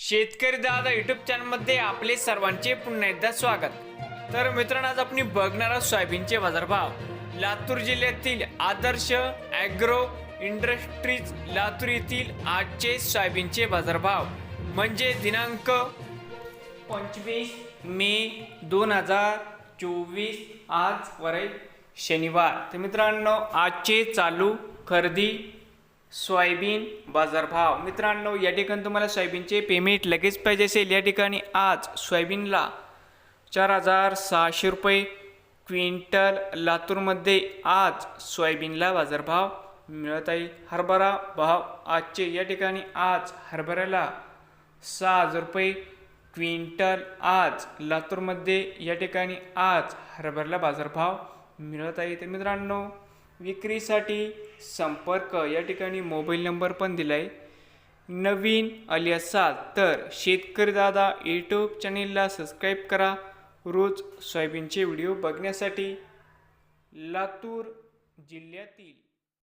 शेतकरी दादा युट्यूब चॅनलमध्ये आपले सर्वांचे पुन्हा एकदा स्वागत. तर मित्रांनो आज आपण बघणार आहोत सोयाबीनचे बाजारभाव. लातूर जिल्ह्यातील आदर्श ॲग्रो इंडस्ट्रीज लातूर येथील आजचे सोयाबीनचे बाजारभाव. म्हणजे दिनांक पंचवीस मे दोन हजार चोवीस आज वरे शनिवार. तर मित्रांनो आजचे चालू खरेदी सोयाबीन बाजारभाव मित्रांनो या ठिकाणी तुम्हाला सोयाबीनचे पेमेंट लगेच पाहिजे असेल. या ठिकाणी आज सोयाबीनला चार हजार सहाशे रुपये क्विंटल लातूरमध्ये आज सोयाबीनला बाजारभाव मिळत आहे. हरभरा भाव आजचे या ठिकाणी आज हरभऱ्याला सहा हजार रुपये क्विंटल आज लातूरमध्ये या ठिकाणी आज हरभऱ्याला बाजारभाव मिळत आहे. तर मित्रांनो विक्रीसाठी संपर्क. या ठिकाणी मोबाईल नंबर पण दिला आहे नवीन आले असाल तर शेतकरी दादा यूट्यूब चॅनेलला सबस्क्राईब करा. रोज सोयाबीनचे व्हिडिओ बघण्यासाठी लातूर जिल्ह्यातील